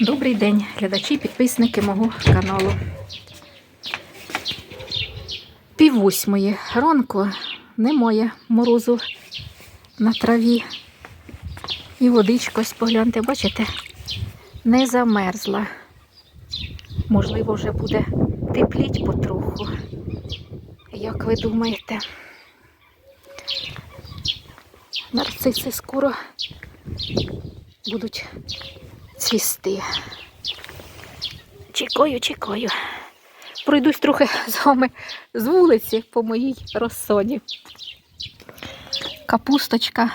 Добрий день, глядачі, підписники мого каналу. Пів восьмої ранку немає морозу на траві. І водичка, ось погляньте, бачите, не замерзла. Можливо, вже буде тепліть потроху. Як ви думаєте? Нарциси скоро будуть цвісти. Чекаю, чекаю. Пройдусь трохи з вами з вулиці по моїй розсоді. Капусточка,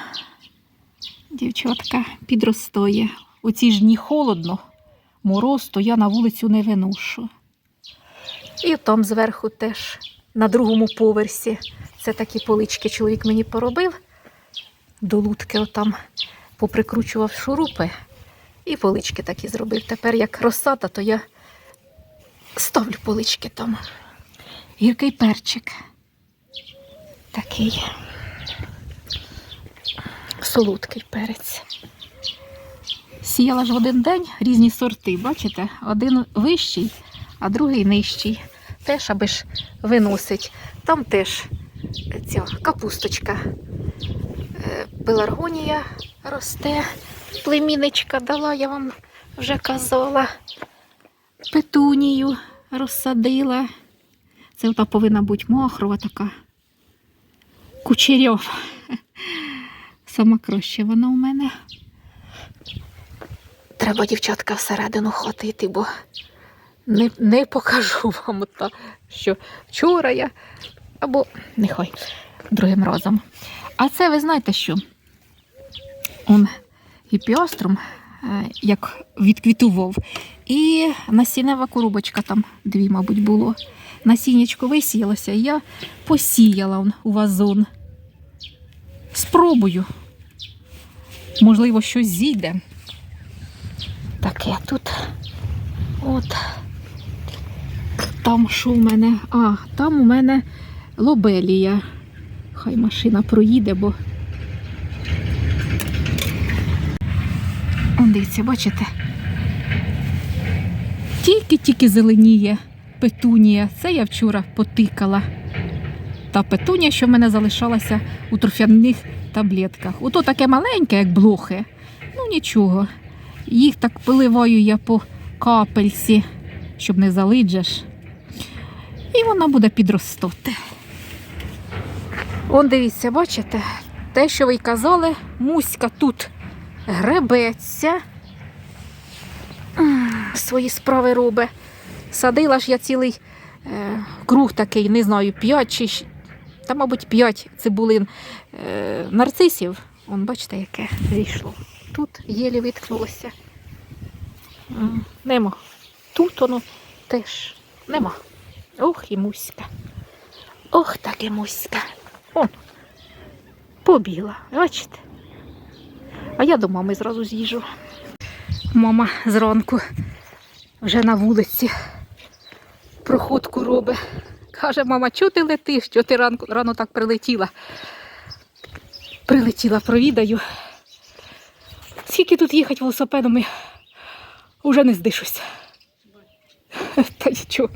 дівчатка, підростає. У ці ж дні холодно, мороз, то я на вулицю не виношу. І там зверху теж на другому поверсі. Це такі полички чоловік мені поробив. До лутки отам поприкручував шурупи. І полички такі зробив. Тепер як розсада, то я ставлю полички там. Гіркий перчик. Такий солодкий перець. Сіяла ж в один день різні сорти, бачите? Один вищий, а другий нижчий. Теж аби ж виносить. Там теж ця капусточка. Е, Пеларгонія росте. Племінничка дала, я вам вже казала. Петунію розсадила. Це ота повинна бути махрова така. Кучерьова. Сама краще вона у мене. Треба, дівчатка, всередину ходити, бо не, не покажу вам та, що вчора я. Або нехай другим разом. А це ви знаєте що? Он гіпіострум, е, як відквітував. І насінева коробочка там дві, мабуть, було. Насіннячко висіялося, і я посіяла у вазон. Спробую. Можливо, щось зійде. Таке тут. От. Там що в мене? А, там у мене лобелія. Хай машина проїде, бо Он дивіться, бачите? Тільки-тільки зеленіє петунія. Це я вчора потикала. Та петунія, що в мене залишалася у торфяних таблетках. Ото таке маленьке, як блохи. Ну нічого. Їх так поливаю я по капельці, щоб не залиджеш. І вона буде підростати. Он дивіться, бачите? Те, що ви казали, муська тут гребеться. Свої справи робить. Садила ж я цілий е, круг такий, не знаю, 5 чи та, мабуть, 5 цибулин е, нарцисів. Он, бачите, яке зійшло. Тут єлі виткнулося. Нема. Тут воно теж нема. Ох і муська. Ох, так і муська. Он, побіла, бачите? А я до мами зразу з'їжджу. Мама зранку вже на вулиці проходку робить. Каже, мама, чого ти летиш? Чого ти ранку, рано так прилетіла? Прилетіла, провідаю. Скільки тут їхати велосипедом, і вже не здишусь. Та нічого,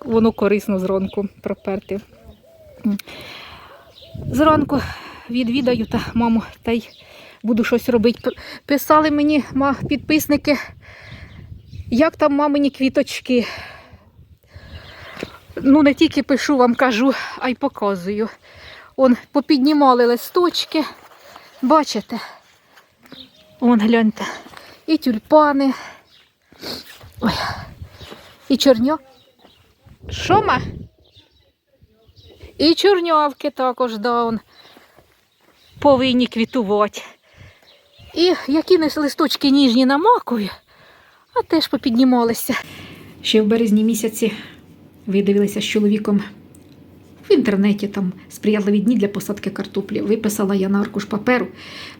воно корисно зранку проперти. Зранку відвідаю та маму, та й буду щось робити. Писали мені підписники, як там мамині квіточки. Ну, не тільки пишу вам, кажу, а й показую. Он попіднімали листочки. Бачите? Вон гляньте. І тюльпани. Ой. І чорньо. Що ма? І чорнявки також, да, он повинні квітувати. І які листочки ніжні на макові, а теж попіднімалися. Ще в березні місяці видивилися з чоловіком в інтернеті там сприятливі дні для посадки картоплі. Виписала я на аркуш паперу,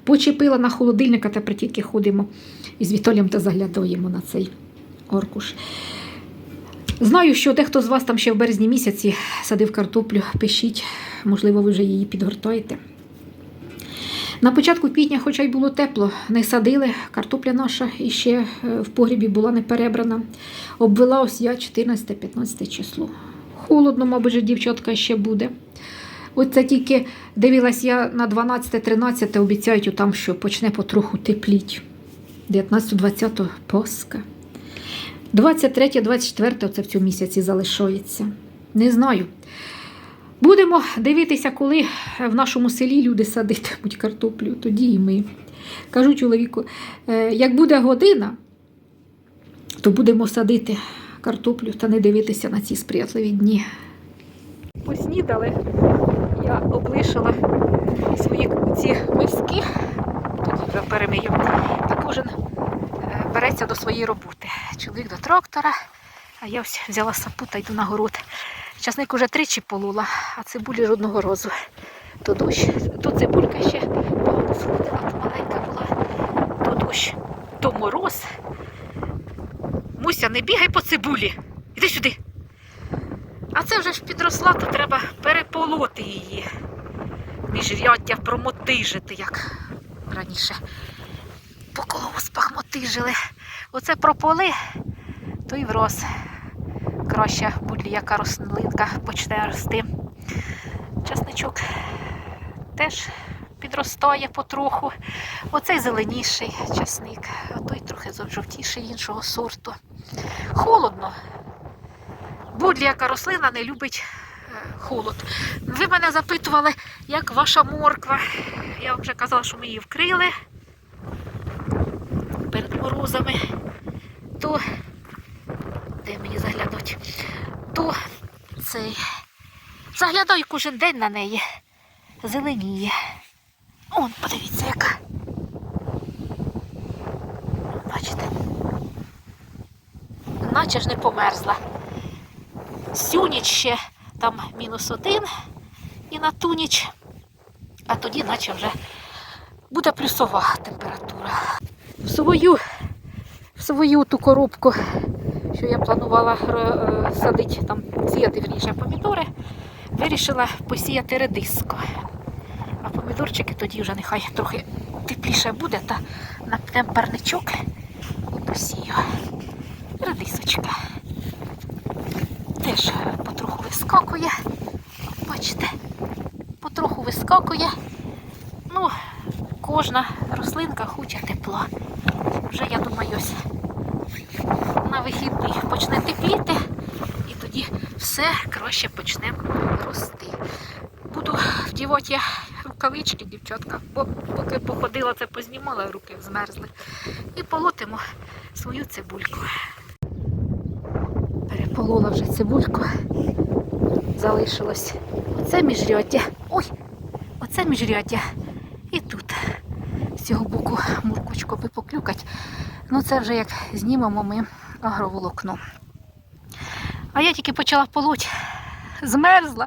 почепила на холодильник, а тепер тільки ходимо із Віталієм та заглядаємо на цей аркуш. Знаю, що дехто з вас там ще в березні місяці садив картоплю, пишіть, можливо, ви вже її підгортаєте. На початку квітня, хоча й було тепло, не садили. Картопля наша іще е, в погрібі була не перебрана. Обвела ось я 14-15 число. Холодно, мабуть, дівчатка ще буде. От це тільки дивилась я на 12-13, обіцяють там, що почне потроху тепліть. 19-20 Пасха. 23-24 це в цьому місяці залишається. Не знаю. Будемо дивитися, коли в нашому селі люди садитимуть картоплю, тоді і ми. Кажу чоловіку, «Е, як буде година, то будемо садити картоплю та не дивитися на ці сприятливі дні. Поснідали, я облишила свої ці миски, тоді вже перемию. Та кожен е, береться до своєї роботи. Чоловік до трактора, а я ось взяла сапу та йду на город. Часник уже тричі полула, а цибулі жодного разу. То дощ, то цибулька ще погано сходила, то маленька була, то дощ, то мороз. Муся, не бігай по цибулі. Іди сюди. А це вже ж підросла, то треба переполоти її. Міжряддя промотижити, як раніше по колоспах мотижили. Оце прополи, то й врос. Краще будь-яка рослинка почне рости. Часничок теж підростає потроху. Оцей зеленіший часник, а той трохи жовтіший іншого сорту. Холодно. Будь-яка рослина не любить е, холод. Ви мене запитували, як ваша морква. Я вже казала, що ми її вкрили перед морозами. То де мені заглянуть? То цей. Заглядаю кожен день на неї. Зеленіє. Он, подивіться, яка. Бачите? Наче ж не померзла. Сю ніч ще там мінус один і на ту ніч, а тоді наче вже буде плюсова температура. В свою, в свою ту коробку, я планувала е, садити, там сіяти вірніше помідори, вирішила посіяти редиско. А помідорчики тоді вже нехай трохи тепліше буде, та напнем парничок і посію. Редисочка теж потроху вискакує. Бачите, потроху вискакує. Ну, кожна рослинка хоче тепла. Вже, я думаю, ось на вихідних почне тепліти, і тоді все краще почне рости. Буду вдівати я рукавички, дівчатка, бо поки походила, це познімала, руки змерзли. І полотимо свою цибульку. Переполола вже цибульку. Залишилось оце міжряддя. Ой! Оце міжряддя. І тут з цього боку муркочку би поклюкать. Ну це вже як знімемо ми агроволокно. А я тільки почала полоть, змерзла.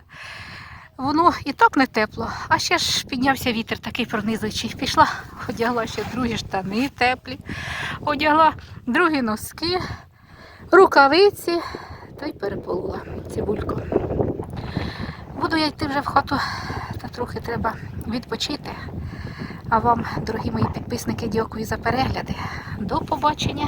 Воно і так не тепло, а ще ж піднявся вітер такий пронизуючий. Пішла, одягла ще другі штани теплі, одягла другі носки, рукавиці та й переполола цибульку. Буду я йти вже в хату, та трохи треба відпочити. А вам, дорогі мої підписники, дякую за перегляди. До побачення,